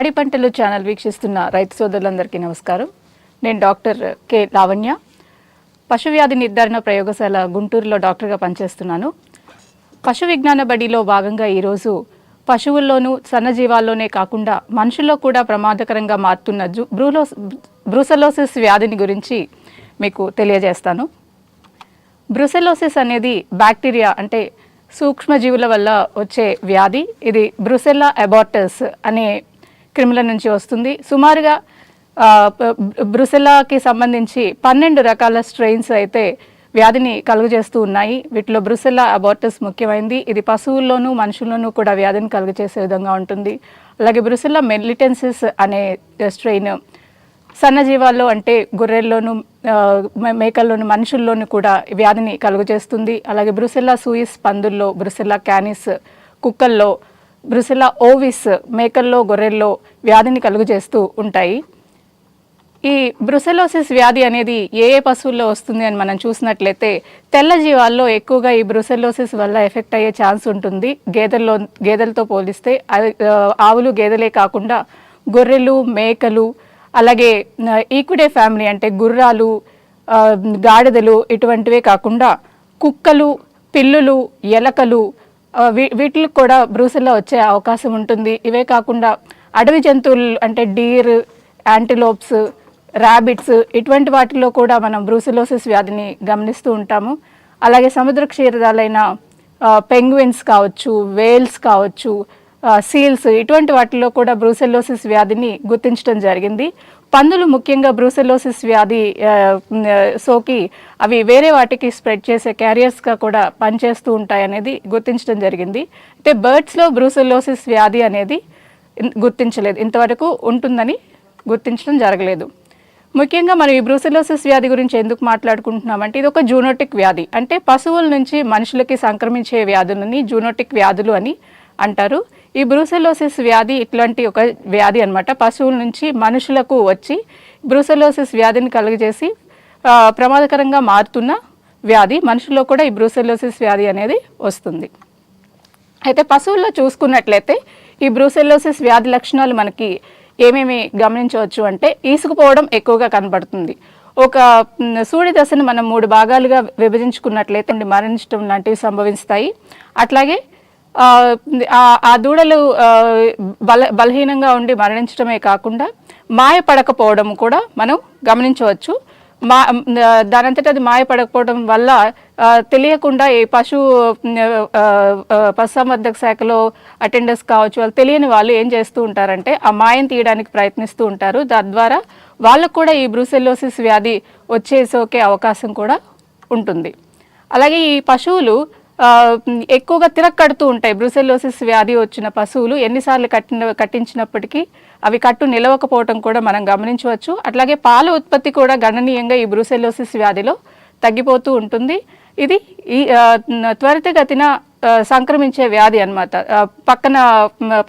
పాడి పంటలు ఛానల్ వీక్షిస్తున్న రైతు సోదరులందరికీ నమస్కారం. నేను డాక్టర్ కె లావణ్య. పశు వ్యాధి నిర్ధారణ ప్రయోగశాల గుంటూరులో డాక్టర్గా పనిచేస్తున్నాను. పశు విజ్ఞాన బడిలో భాగంగా ఈరోజు పశువుల్లోనూ సన్నజీవాల్లోనే కాకుండా మనుషుల్లో కూడా ప్రమాదకరంగా మారుతున్న జు బ్రూలోస్ బ్రూసలోసిస్ వ్యాధిని గురించి మీకు తెలియజేస్తాను. బ్రూసెలోసిస్ అనేది బ్యాక్టీరియా అంటే సూక్ష్మజీవుల వల్ల వచ్చే వ్యాధి. ఇది బ్రుసెల్లా అబార్టస్ అనే క్రిమిల నుంచి వస్తుంది. సుమారుగా బ్రుసెలాకి బ్రుసెల్లాకి సంబంధించి పన్నెండు రకాల స్ట్రెయిన్స్ అయితే వ్యాధిని కలుగజేస్తూ ఉన్నాయి. వీటిలో బ్రుసెల్లా అబార్టస్ ముఖ్యమైనది ఇది పశువుల్లోనూ మనుషుల్లోనూ కూడా వ్యాధిని కలుగజేసే విధంగా ఉంటుంది. అలాగే బ్రుసెల్లా మెలిటెన్సిస్ అనే స్ట్రెయిన్ సన్నజీవాల్లో అంటే గొర్రెల్లోనూ మేకల్లోనూ మేకల్లోను మనుషుల్లోనూ కూడా వ్యాధిని కలుగజేస్తుంది అలాగే బ్రుసెల్లా సూయిస్ పందుల్లో బ్రుసెల్లా క్యానిస్ కుక్కల్లో బ్రుసెలా ఓవిస్ మేకల్లో గొర్రెల్లో వ్యాధిని కలుగజేస్తూ ఉంటాయి. ఈ బ్రుసెలోసిస్ వ్యాధి అనేది ఏ ఏ పశువుల్లో వస్తుంది అని మనం చూసినట్లయితే తెల్ల జీవాల్లో ఎక్కువగా ఈ బ్రుసెలోసిస్ వల్ల ఎఫెక్ట్ అయ్యే ఛాన్స్ ఉంటుంది. గేదెల్లో గేదెలతో పోలిస్తే అది, ఆవులు గేదెలే కాకుండా గొర్రెలు మేకలు అలాగే ఈక్విడే ఫ్యామిలీ అంటే గుర్రాలు గాడిదలు ఇటువంటివే కాకుండా కుక్కలు పిల్లులు ఎలకలు వీటికి కూడా బ్రూసెల్లో వచ్చే అవకాశం ఉంటుంది. ఇవే కాకుండా అడవి జంతువులు అంటే డీర్ యాంటిలోప్స్ ర్యాబిట్స్ ఇటువంటి వాటిలో కూడా మనం బ్రూసిలోసిస్ వ్యాధిని గమనిస్తూ ఉంటాము. అలాగే సముద్ర క్షీరదాలైన పెంగ్విన్స్ కావచ్చు వేల్స్ కావచ్చు సీల్స్ ఇటువంటి వాటిలో కూడా బ్రూసెల్లోసిస్ వ్యాధిని గుర్తించడం జరిగింది. పందులు ముఖ్యంగా బ్రూసెల్లోసిస్ వ్యాధి సోకి అవి వేరే వాటికి స్ప్రెడ్ చేసే క్యారియర్స్గా కూడా పనిచేస్తూ ఉంటాయి అనేది గుర్తించడం జరిగింది. అయితే బర్డ్స్లో బ్రూసెల్లోసిస్ వ్యాధి అనేది గుర్తించలేదు. ఇంతవరకు ఉంటుందని గుర్తించడం జరగలేదు. ముఖ్యంగా మనం ఈ బ్రూసెలోసిస్ వ్యాధి గురించి ఎందుకు మాట్లాడుకుంటున్నామంటే ఇది ఒక జూనోటిక్ వ్యాధి. అంటే పశువుల నుంచి మనుషులకి సంక్రమించే వ్యాధులని జూనోటిక్ వ్యాధులు అని అంటారు. ఈ బ్రూసెలోసిస్ వ్యాధి ఇట్లాంటి ఒక వ్యాధి అన్నమాట. పశువుల నుంచి మనుషులకు వచ్చి బ్రూసెలోసిస్ వ్యాధిని కలుగజేసి ప్రమాదకరంగా మారుతున్న వ్యాధి మనుషుల్లో కూడా ఈ బ్రూసెలోసిస్ వ్యాధి అనేది వస్తుంది. అయితే పశువుల్లో చూసుకున్నట్లయితే ఈ బ్రూసెల్లోసిస్ వ్యాధి లక్షణాలు మనకి ఏమేమి గమనించవచ్చు అంటే ఈసుకుపోవడం ఎక్కువగా కనబడుతుంది. ఒక సూడి దశను మనం మూడు భాగాలుగా విభజించుకున్నట్లయితే మరణించడం లాంటివి సంభవిస్తాయి. అట్లాగే ఆ, దూడలు బల బలహీనంగా ఉండి మరణించడమే కాకుండా మాయపడకపోవడం కూడా మనం గమనించవచ్చు. మా దానంతట అది మాయపడకపోవడం వల్ల తెలియకుండా ఈ పశు పశుసంవర్ధక శాఖలో అటెండర్స్ కావచ్చు వాళ్ళు తెలియని వాళ్ళు ఏం చేస్తూ ఉంటారంటే ఆ మాయం తీయడానికి ప్రయత్నిస్తూ ఉంటారు. తద్వారా వాళ్ళకు కూడా ఈ బ్రూసెల్లోసిస్ వ్యాధి వచ్చేసోకే అవకాశం కూడా ఉంటుంది. అలాగే ఈ పశువులు ఎక్కువగా తిరక్కడుతూ ఉంటాయి. బ్రూసెల్లోసిస్ వ్యాధి వచ్చిన పశువులు ఎన్నిసార్లు కట్టిన కట్టించినప్పటికీ అవి కట్టు నిలవకపోవటం కూడా మనం గమనించవచ్చు. అట్లాగే పాల ఉత్పత్తి కూడా గణనీయంగా ఈ బ్రూసెల్లోసిస్ వ్యాధిలో తగ్గిపోతూ ఉంటుంది. ఇది ఈ త్వరితగతిన సంక్రమించే వ్యాధి అన్నమాట. పక్కన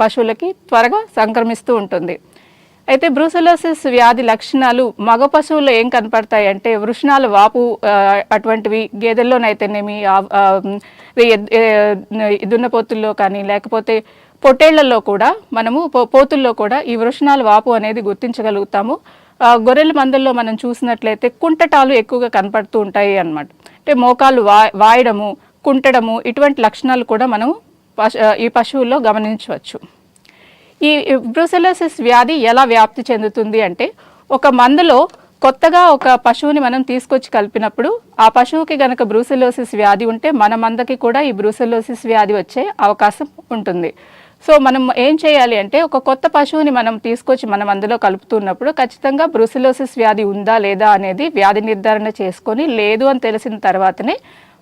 పశువులకి త్వరగా సంక్రమిస్తూ ఉంటుంది. అయితే బ్రూసెలోసిస్ వ్యాధి లక్షణాలు మగ పశువుల్లో ఏం కనపడతాయి అంటే వృషణాల వాపు అటువంటివి గేదెల్లోనైతేనేమి దున్నపోతుల్లో కానీ లేకపోతే పొట్టేళ్ళలో కూడా మనము పోతుల్లో కూడా ఈ వృషణాల వాపు అనేది గుర్తించగలుగుతాము. గొర్రెల మందల్లో మనం చూసినట్లయితే కుంటటాలు ఎక్కువగా కనపడుతూ ఉంటాయి అన్నమాట. అంటే మోకాలు వా వాయడము కుంటడము ఇటువంటి లక్షణాలు కూడా మనం పశు ఈ పశువుల్లో గమనించవచ్చు. ఈ బ్రూసెలోసిస్ వ్యాధి ఎలా వ్యాప్తి చెందుతుంది అంటే ఒక మందులో కొత్తగా ఒక పశువుని మనం తీసుకొచ్చి కలిపినప్పుడు ఆ పశువుకి గనక బ్రూసెలోసిస్ వ్యాధి ఉంటే మన మందకి కూడా ఈ బ్రూసెలోసిస్ వ్యాధి వచ్చే అవకాశం ఉంటుంది. సో మనం ఏం చేయాలి అంటే ఒక కొత్త పశువుని మనం తీసుకొచ్చి మనం అందులో కలుపుతున్నప్పుడు ఖచ్చితంగా బ్రూసిలోసిస్ వ్యాధి ఉందా లేదా అనేది వ్యాధి నిర్ధారణ చేసుకొని లేదు అని తెలిసిన తర్వాతనే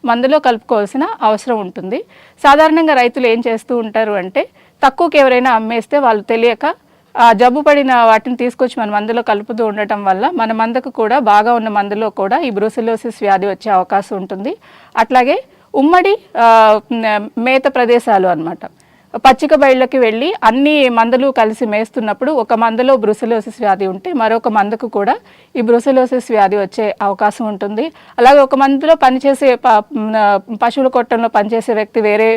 మందులో కలుపుకోవాల్సిన అవసరం ఉంటుంది. సాధారణంగా రైతులు ఏం చేస్తూ ఉంటారు అంటే తక్కువకి ఎవరైనా అమ్మేస్తే వాళ్ళు తెలియక ఆ జబ్బు పడిన వాటిని తీసుకొచ్చి మన మందులో కలుపుతూ ఉండటం వల్ల మన మందకు కూడా బాగా ఉన్న మందులో కూడా ఈ బ్రూసిలోసిస్ వ్యాధి వచ్చే అవకాశం ఉంటుంది. అట్లాగే ఉమ్మడి మేత ప్రదేశాలు అన్నమాట. పచ్చిక బయళ్ళకి వెళ్ళి అన్ని మందలు కలిసి మేస్తున్నప్పుడు ఒక మందులో బ్రూసిలోసిస్ వ్యాధి ఉంటే మరొక మందకు కూడా ఈ బ్రూసిలోసిస్ వ్యాధి వచ్చే అవకాశం ఉంటుంది. అలాగే ఒక మందులో పనిచేసే ప- పశువుల కొట్టంలో పనిచేసే వ్యక్తి వేరే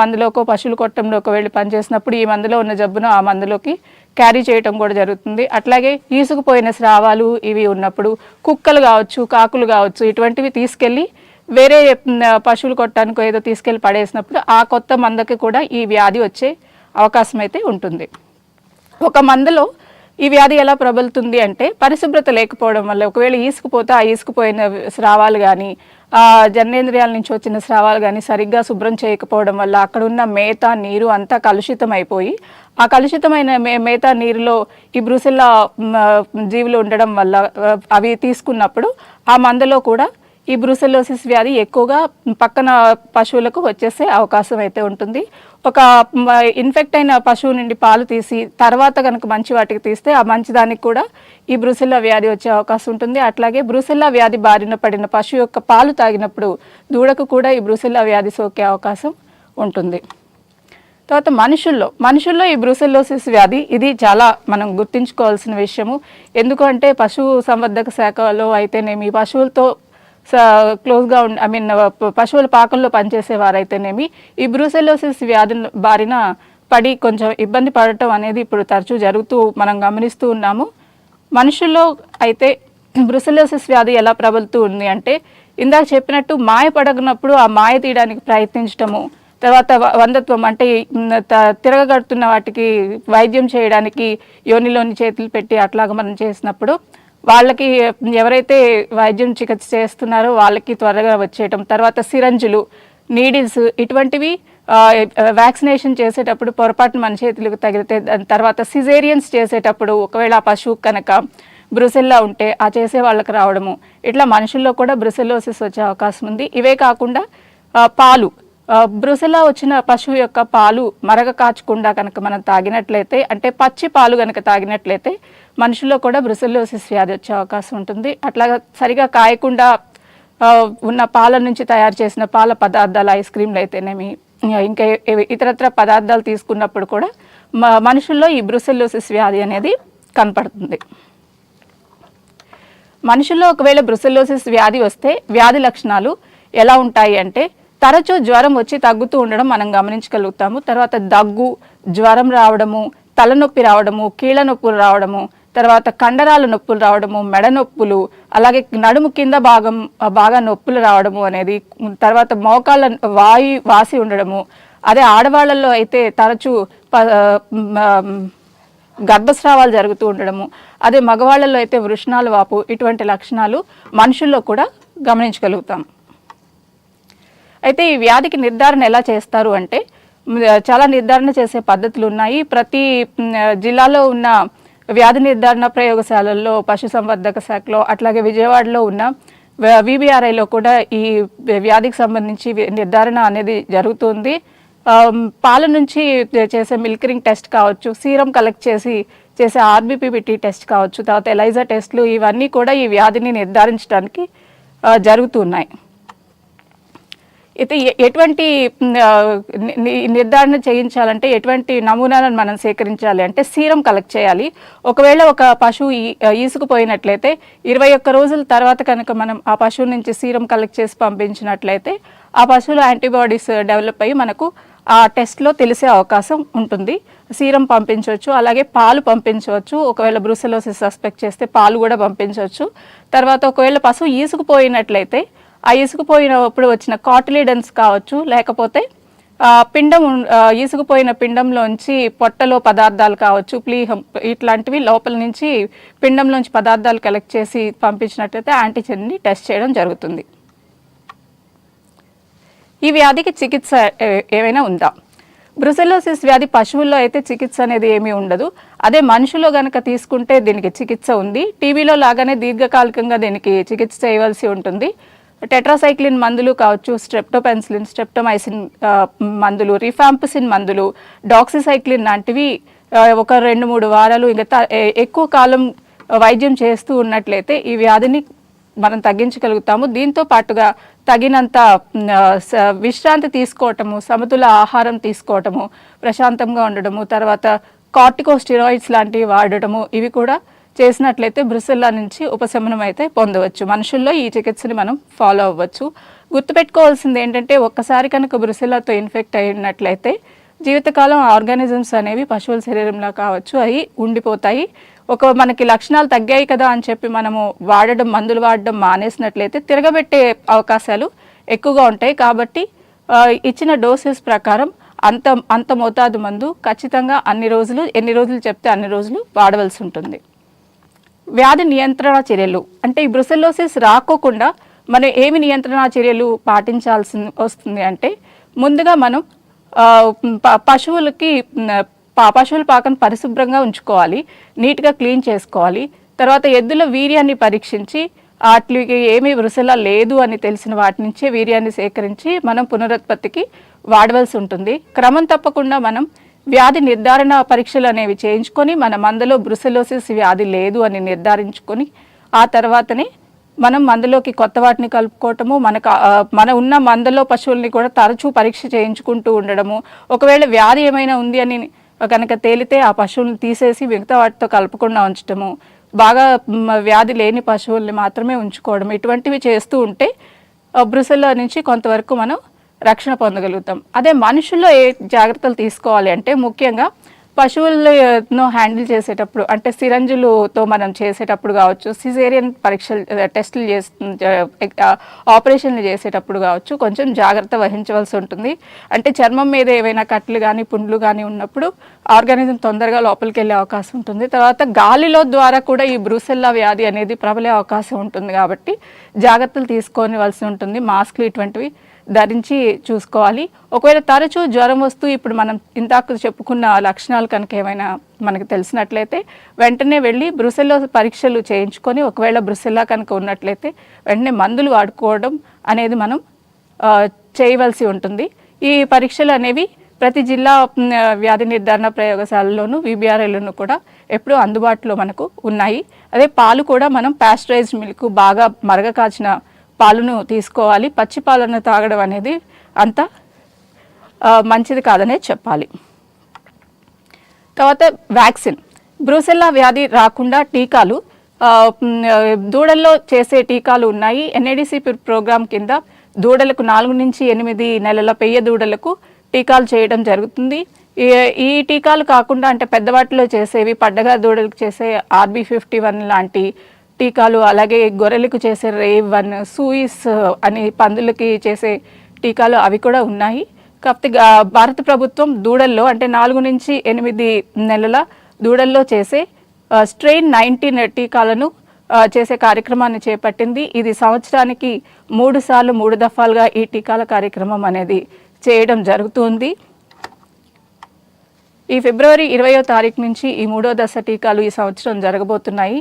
మందులోకో పశువుల కొట్టంలోకో వెళ్ళి పనిచేసినప్పుడు ఈ మందులో ఉన్న జబ్బును ఆ మందులోకి క్యారీ చేయటం కూడా జరుగుతుంది. అట్లాగే ఈసుకుపోయిన స్రావాలు ఇవి ఉన్నప్పుడు కుక్కలు కావచ్చు కాకులు కావచ్చు ఇటువంటివి తీసుకెళ్ళి వేరే పశువులు కొట్టడానికో ఏదో తీసుకెళ్ళి పడేసినప్పుడు ఆ కొత్త మందకి కూడా ఈ వ్యాధి వచ్చే అవకాశం అయితే ఉంటుంది. ఒక మందులో ఈ వ్యాధి ఎలా ప్రబలుతుంది అంటే పరిశుభ్రత లేకపోవడం వల్ల ఒకవేళ ఈసుకుపోతే ఆ ఈసుకుపోయిన స్రావాలు కానీ ఆ జననేంద్రియాల నుంచి వచ్చిన స్రావాలు కానీ సరిగ్గా శుభ్రం చేయకపోవడం వల్ల అక్కడ ఉన్న మేత నీరు అంతా కలుషితం అయిపోయి ఆ కలుషితమైన మే మేత నీరులో ఈ బ్రూసెల్లా జీవులు ఉండడం వల్ల అవి తీసుకున్నప్పుడు ఆ మందులో కూడా ఈ బ్రూసెల్లోసిస్ వ్యాధి ఎక్కువగా పక్కన పశువులకు వచ్చేసే అవకాశం అయితే ఉంటుంది. ఒక ఇన్ఫెక్ట్ అయిన పశువు నుండి పాలు తీసి తర్వాత కనుక మంచి వాటికి తీస్తే ఆ మంచి దానికి కూడా ఈ బ్రూసెల్లా వ్యాధి వచ్చే అవకాశం ఉంటుంది. అట్లాగే బ్రూసెల్లా వ్యాధి బారిన పడిన పశువు యొక్క పాలు తాగినప్పుడు దూడకు కూడా ఈ బ్రూసెల్లా వ్యాధి సోకే అవకాశం ఉంటుంది. తర్వాత మనుషుల్లో మనుషుల్లో ఈ బ్రూసెల్లోసిస్ వ్యాధి ఇది చాలా మనం గుర్తుంచుకోవాల్సిన విషయము. ఎందుకంటే పశువు సంవర్ధక శాఖలో అయితేనేమి పశువులతో క్లోజ్గా ఉండి ఐ మీన్ పశువుల పాకల్లో పనిచేసే వారైతేనేమి ఈ బ్రూసెల్లోసిస్ వ్యాధి బారిన పడి కొంచెం ఇబ్బంది పడటం అనేది ఇప్పుడు తరచూ జరుగుతూ మనం గమనిస్తూ ఉన్నాము. మనుషుల్లో అయితే బ్రుసెలోసిస్ వ్యాధి ఎలా ప్రబలుతూ ఉంది అంటే ఇందాక చెప్పినట్టు మాయ పడగినప్పుడు ఆ మాయ తీయడానికి ప్రయత్నించటము తర్వాత వ- వందత్వం అంటే తిరగగడుతున్న వాటికి వైద్యం చేయడానికి యోనిలోని చేతులు పెట్టి అట్లాగా మనం చేసినప్పుడు వాళ్ళకి ఎవరైతే వైద్యం చికిత్స చేస్తున్నారో వాళ్ళకి త్వరగా వచ్చేయటం. తర్వాత సిరంజులు నీడిల్స్ ఇటువంటివి వ్యాక్సినేషన్ చేసేటప్పుడు పొరపాటున మన చేతులకు తగిలితే దాని తర్వాత సిజేరియన్స్ చేసేటప్పుడు ఒకవేళ ఆ పశువు కనుక బ్రుసెల్లా ఉంటే ఆ చేసే వాళ్ళకి రావడము. ఇట్లా మనుషుల్లో కూడా బ్రుసెల్లోసిస్ వచ్చే అవకాశం ఉంది. ఇవే కాకుండా పాలు. బ్రుసెలా వచ్చిన పశువు యొక్క పాలు మరగ కాచకుండా కనుక మనం తాగినట్లయితే అంటే పచ్చి పాలు కనుక తాగినట్లయితే మనుషుల్లో కూడా బ్రుసెల్లోసిస్ వ్యాధి వచ్చే అవకాశం ఉంటుంది. అట్లా సరిగా కాయకుండా ఉన్న పాల నుంచి తయారు చేసిన పాల పదార్థాలు ఐస్ క్రీమ్లు అయితేనేమి ఇంకా ఇతరత్ర పదార్థాలు తీసుకున్నప్పుడు కూడా మ- మనుషుల్లో ఈ బ్రుసెల్లోసిస్ వ్యాధి అనేది కనపడుతుంది. మనుషుల్లో ఒకవేళ బ్రుసెల్లోసిస్ వ్యాధి వస్తే వ్యాధి లక్షణాలు ఎలా ఉంటాయి అంటే తరచూ జ్వరం వచ్చి తగ్గుతూ ఉండడం మనం గమనించగలుగుతాము. తర్వాత దగ్గు జ్వరం రావడము తలనొప్పి రావడము కీళ్ళ నొప్పులు రావడము తర్వాత కండరాల నొప్పులు రావడము మెడ నొప్పులు అలాగే నడుము కింద భాగం బాగా నొప్పులు రావడము అనేది తర్వాత మోకాళ్ళ వాయు వాసి ఉండడము. అదే ఆడవాళ్ళల్లో అయితే తరచూ ప- గర్భస్రావాలు జరుగుతూ ఉండడము. అదే మగవాళ్ళలో అయితే వృషణాలు వాపు ఇటువంటి లక్షణాలు మనుషుల్లో కూడా గమనించగలుగుతాం. అయితే ఈ వ్యాధికి నిర్ధారణ ఎలా చేస్తారు అంటే చాలా నిర్ధారణ చేసే పద్ధతులు ఉన్నాయి. ప్రతి జిల్లాలో ఉన్న వ్యాధి నిర్ధారణ ప్రయోగశాలల్లో పశుసంవర్ధక శాఖలో అట్లాగే విజయవాడలో ఉన్న విబిఆర్ఐలో కూడా ఈ వ్యాధికి సంబంధించి నిర్ధారణ అనేది జరుగుతుంది. పాల నుంచి చేసే మిల్కరింగ్ టెస్ట్ కావచ్చు సీరం కలెక్ట్ చేసి చేసే ఆర్బిపిబిటీ టెస్ట్ కావచ్చు తర్వాత ఎలైజా టెస్ట్లు ఇవన్నీ కూడా ఈ వ్యాధిని నిర్ధారించడానికి జరుగుతున్నాయి. అయితే ఎటువంటి ని- నిర్ధారణ చేయించాలంటే ఎటువంటి నమూనాలను మనం సేకరించాలి అంటే సీరం కలెక్ట్ చేయాలి. ఒకవేళ ఒక పశువు ఈ- ఈసుకుపోయినట్లయితే ఇరవై ఒక్క రోజుల తర్వాత కనుక మనం ఆ పశువు నుంచి సీరం కలెక్ట్ చేసి పంపించినట్లయితే ఆ పశువులో యాంటీబాడీస్ డెవలప్ అయ్యి మనకు ఆ టెస్ట్లో తెలిసే అవకాశం ఉంటుంది. సీరం పంపించవచ్చు అలాగే పాలు పంపించవచ్చు. ఒకవేళ బ్రూసెలోసిస్ సస్పెక్ట్ చేస్తే పాలు కూడా పంపించవచ్చు. తర్వాత ఒకవేళ పశువు ఈసుకుపోయినట్లయితే ఆ ఇసుకుపోయినప్పుడు వచ్చిన కాటిలిడన్స్ కావచ్చు లేకపోతే పిండం ఇసుకుపోయిన పిండంలోంచి పొట్టలో పదార్థాలు కావచ్చు ప్లీహం ఇట్లాంటివి లోపల నుంచి పిండంలోంచి పదార్థాలు కలెక్ట్ చేసి పంపించినట్లయితే యాంటీజెన్ని టెస్ట్ చేయడం జరుగుతుంది. ఈ వ్యాధికి చికిత్స ఏమైనా ఉందా? బ్రుసెలోసిస్ వ్యాధి పశువుల్లో అయితే చికిత్స అనేది ఏమీ ఉండదు. అదే మనుషులో గనక తీసుకుంటే దీనికి చికిత్స ఉంది. టీబీలో లాగానే దీర్ఘకాలికంగా దీనికి చికిత్స చేయవలసి ఉంటుంది. టెట్రాసైక్లిన్ మందులు కావచ్చు స్ట్రెప్టోపెన్సిలిన్ స్ట్రెప్టోమైసిన్ మందులు రిఫాంపసిన్ మందులు డాక్సిసైక్లిన్ లాంటివి ఒక రెండు మూడు వారాలు ఇంకా ఎక్కువ కాలం వైద్యం చేస్తూ ఉన్నట్లయితే ఈ వ్యాధిని మనం తగ్గించగలుగుతాము. దీంతో పాటుగా తగినంత స- విశ్రాంతి తీసుకోవటము సమతుల ఆహారం తీసుకోవటము ప్రశాంతంగా ఉండడము తర్వాత కార్టికోస్టిరాయిడ్స్ లాంటివి వాడటము ఇవి కూడా చేసినట్లయితే బ్రిసిల్లా నుంచి ఉపశమనం అయితే పొందవచ్చు. మనుషుల్లో ఈ చికిత్సని మనం ఫాలో అవ్వచ్చు. గుర్తుపెట్టుకోవాల్సింది ఏంటంటే ఒక్కసారి కనుక బ్రిసిల్లాతో ఇన్ఫెక్ట్ అయినట్లయితే జీవితకాలం ఆర్గానిజమ్స్ అనేవి పశువుల శరీరంలో కావచ్చు అవి ఉండిపోతాయి. ఒక మనకి లక్షణాలు తగ్గాయి కదా అని చెప్పి మనము వాడడం మందులు వాడడం మానేసినట్లయితే తిరగబెట్టే అవకాశాలు ఎక్కువగా ఉంటాయి. కాబట్టి ఇచ్చిన డోసెస్ ప్రకారం అంత అంత మోతాదు మందు ఖచ్చితంగా అన్ని రోజులు ఎన్ని రోజులు చెప్తే అన్ని రోజులు వాడవలసి ఉంటుంది. వ్యాధి నియంత్రణ చర్యలు. అంటే ఈ బ్రుసెల్లోసిస్ రాకోకుండా మనం ఏమి నియంత్రణ చర్యలు పాటించాల్సి వస్తుంది అంటే ముందుగా మనం పశువులకి పశువుల పాకను పరిశుభ్రంగా ఉంచుకోవాలి. నీట్గా క్లీన్ చేసుకోవాలి. తర్వాత ఎద్దుల వీర్యాన్ని పరీక్షించి వాటికి ఏమీ వృసలా లేదు అని తెలిసిన వాటి నుంచే వీర్యాన్ని సేకరించి మనం పునరుత్పత్తికి వాడవలసి ఉంటుంది. క్రమం తప్పకుండా మనం వ్యాధి నిర్ధారణ పరీక్షలు అనేవి చేయించుకొని మన మందలో బ్రుసెలోసిస్ వ్యాధి లేదు అని నిర్ధారించుకొని ఆ తర్వాతనే మనం మందలోకి కొత్త వాటిని కలుపుకోవటము మనకు మన ఉన్న మందలో పశువుల్ని కూడా తరచూ పరీక్ష చేయించుకుంటూ ఉండడము. ఒకవేళ వ్యాధి ఏమైనా ఉంది అని కనుక తేలితే ఆ పశువులను తీసేసి మిగతా వాటితో కలపకుండా ఉంచటము. బాగా వ్యాధి లేని పశువుల్ని మాత్రమే ఉంచుకోవడం ఇటువంటివి చేస్తూ ఉంటే బ్రుసెల్లో నుంచి కొంతవరకు మనం రక్షణ పొందగలుగుతాం. అదే మనుషుల్లో ఏ జాగ్రత్తలు తీసుకోవాలి అంటే ముఖ్యంగా పశువులను హ్యాండిల్ చేసేటప్పుడు అంటే సిరంజులతో మనం చేసేటప్పుడు కావచ్చు సిజేరియన్ పరీక్షలు టెస్టులు చేసి ఆపరేషన్లు చేసేటప్పుడు కావచ్చు కొంచెం జాగ్రత్త వహించవలసి ఉంటుంది. అంటే చర్మం మీద ఏవైనా కట్లు కానీ పుండ్లు కానీ ఉన్నప్పుడు ఆర్గానిజం తొందరగా లోపలికి వెళ్ళే అవకాశం ఉంటుంది. తర్వాత గాలిలో ద్వారా కూడా ఈ బ్రూసెల్లా వ్యాధి అనేది ప్రబలే అవకాశం ఉంటుంది కాబట్టి జాగ్రత్తలు తీసుకోవలసి ఉంటుంది. మాస్క్లు ఇటువంటివి ధరించి చూసుకోవాలి. ఒకవేళ తరచూ జ్వరం వస్తూ ఇప్పుడు మనం ఇంతాక చెప్పుకున్న లక్షణాలు కనుక ఏమైనా మనకు తెలిసినట్లయితే వెంటనే వెళ్ళి బ్రుసెల్లో పరీక్షలు చేయించుకొని ఒకవేళ బ్రుసెల్లా కనుక ఉన్నట్లయితే వెంటనే మందులు వాడుకోవడం అనేది మనం చేయవలసి ఉంటుంది. ఈ పరీక్షలు అనేవి ప్రతి జిల్లా వ్యాధి నిర్ధారణ ప్రయోగశాలలోనూ విబిఆర్ఎల్లోనూ కూడా ఎప్పుడూ అందుబాటులో మనకు ఉన్నాయి. అదే పాలు కూడా మనం ప్యాస్టరైజ్డ్ మిల్క్ బాగా మరగ కాచిన పాలను తీసుకోవాలి. పచ్చి పాలను తాగడం అనేది అంత మంచిది కాదనే చెప్పాలి. తర్వాత వ్యాక్సిన్. బ్రూసెల్లా వ్యాధి రాకుండా టీకాలు దూడల్లో చేసే టీకాలు ఉన్నాయి. ఎన్ఏడిసి ప్రోగ్రాం కింద దూడలకు నాలుగు నుంచి ఎనిమిది నెలల పెయ్య దూడలకు టీకాలు చేయడం జరుగుతుంది. ఈ- ఈ టీకాలు కాకుండా అంటే పెద్దవాటిలో చేసేవి పడ్డగా దూడలకు చేసే ఆర్బీ ఫిఫ్టీ వన్ లాంటి టీకాలు అలాగే గొర్రెలకు చేసే రేవ్ వన్ సూయిస్ అని పందులకి చేసే టీకాలు అవి కూడా ఉన్నాయి. కాకపోతే భారత ప్రభుత్వం దూడల్లో అంటే నాలుగు నుంచి ఎనిమిది నెలల దూడల్లో చేసే స్ట్రెయిన్ నైన్టీన్ టీకాలను చేసే కార్యక్రమాన్ని చేపట్టింది. ఇది సంవత్సరానికి మూడు సార్లు మూడు దఫాలుగా ఈ టీకాల కార్యక్రమం అనేది చేయడం జరుగుతుంది. ఈ ఫిబ్రవరి ఇరవయో తారీఖు నుంచి ఈ మూడో దశ టీకాలు ఈ సంవత్సరం జరగబోతున్నాయి.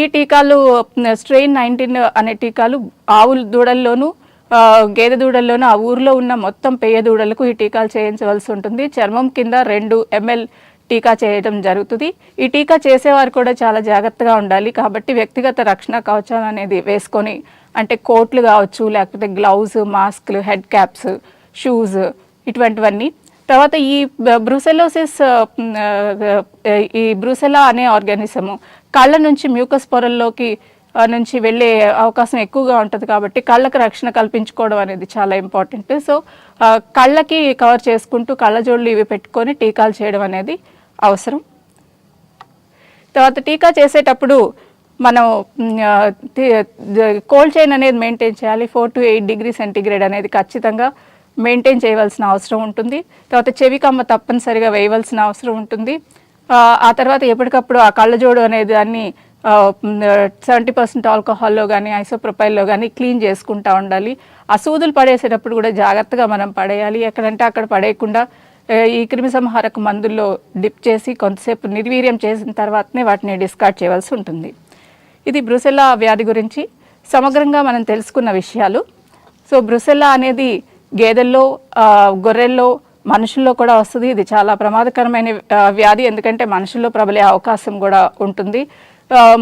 ఈ టీకాలు స్ట్రెయిన్ నైన్టీన్ అనే టీకాలు ఆవుల దూడల్లోనూ గేదె దూడల్లోనూ ఆ ఊర్లో ఉన్న మొత్తం పేయ దూడలకు ఈ టీకాలు చేయించవలసి ఉంటుంది. చర్మం కింద రెండు ఎంఎల్ టీకా చేయడం జరుగుతుంది. ఈ టీకా చేసేవారు కూడా చాలా జాగ్రత్తగా ఉండాలి. కాబట్టి వ్యక్తిగత రక్షణ కవచాలు అనేది వేసుకొని అంటే కోట్లు కావచ్చు లేకపోతే గ్లౌజ్ మాస్క్లు హెడ్ క్యాప్స్ షూస్ ఇటువంటివన్నీ. తర్వాత ఈ బ్రూసెలోసిస్ ఈ బ్రూసెలా అనే ఆర్గానిజము కళ్ళ నుంచి మ్యూకస్ పొరల్లోకి నుంచి వెళ్ళే అవకాశం ఎక్కువగా ఉంటుంది కాబట్టి కళ్ళకు రక్షణ కల్పించుకోవడం అనేది చాలా ఇంపార్టెంట్ సో కళ్ళకి కవర్ చేసుకుంటూ కళ్ళజోళ్ళు ఇవి పెట్టుకొని టీకాలు చేయడం అనేది అవసరం. తర్వాత టీకా చేసేటప్పుడు మనం కోల్డ్ చైన్ అనేది మెయింటైన్ చేయాలి. Four to eight degree centigrade అనేది ఖచ్చితంగా మెయింటైన్ చేయవలసిన అవసరం ఉంటుంది. తర్వాత చెవి కమ్మ తప్పనిసరిగా వేయవలసిన అవసరం ఉంటుంది. ఆ, తర్వాత ఎప్పటికప్పుడు ఆ కళ్ళజోడు అనేది దాన్ని సెవెంటీ పర్సెంట్ ఆల్కహాల్లో కానీ ఐసోప్రొపైల్లో కానీ క్లీన్ చేసుకుంటూ ఉండాలి. ఆ సూదులు పడేసేటప్పుడు కూడా జాగ్రత్తగా మనం పడేయాలి. ఎక్కడంటే అక్కడ పడేయకుండా ఈ క్రిమి సంహారక మందుల్లో డిప్ చేసి కొంతసేపు నిర్వీర్యం చేసిన తర్వాతనే వాటిని డిస్కార్డ్ చేయవలసి ఉంటుంది. ఇది బ్రుసెల్లా వ్యాధి గురించి సమగ్రంగా మనం తెలుసుకున్న విషయాలు. సో బ్రుసెల్లా అనేది గేదెల్లో గొర్రెల్లో మనుషుల్లో కూడా వస్తుంది. ఇది చాలా ప్రమాదకరమైన వ్యాధి. ఎందుకంటే మనుషుల్లో ప్రబలే అవకాశం కూడా ఉంటుంది.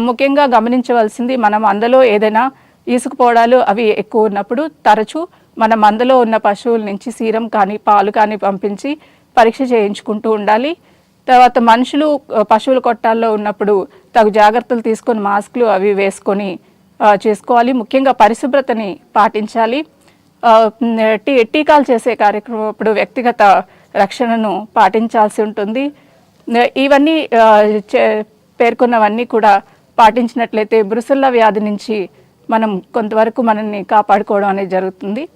ముఖ్యంగా గమనించవలసింది మనం అందులో ఏదైనా ఈసుకుపోవడాలు అవి ఎక్కువ ఉన్నప్పుడు తరచూ మన మందలో ఉన్న పశువుల నుంచి సీరం కానీ పాలు కానీ పంపించి పరీక్ష చేయించుకుంటూ ఉండాలి. తర్వాత మనుషులు పశువుల కొట్టాల్లో ఉన్నప్పుడు తగు జాగ్రత్తలు తీసుకొని మాస్కులు అవి వేసుకొని చేసుకోవాలి. ముఖ్యంగా పరిశుభ్రతని పాటించాలి. టీ టీకాలు చేసే కార్యక్రమం అప్పుడు వ్యక్తిగత రక్షణను పాటించాల్సి ఉంటుంది. ఇవన్నీ చే- పేర్కొన్నవన్నీ కూడా పాటించినట్లయితే బ్రుసల్ల వ్యాధి నుంచి మనం కొంతవరకు మనల్ని కాపాడుకోవడం అనేది జరుగుతుంది.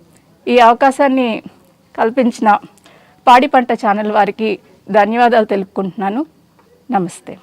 ఈ అవకాశాన్ని కల్పించిన పాడి పంట ఛానల్ వారికి ధన్యవాదాలు తెలుపుకుంటున్నాను. నమస్తే.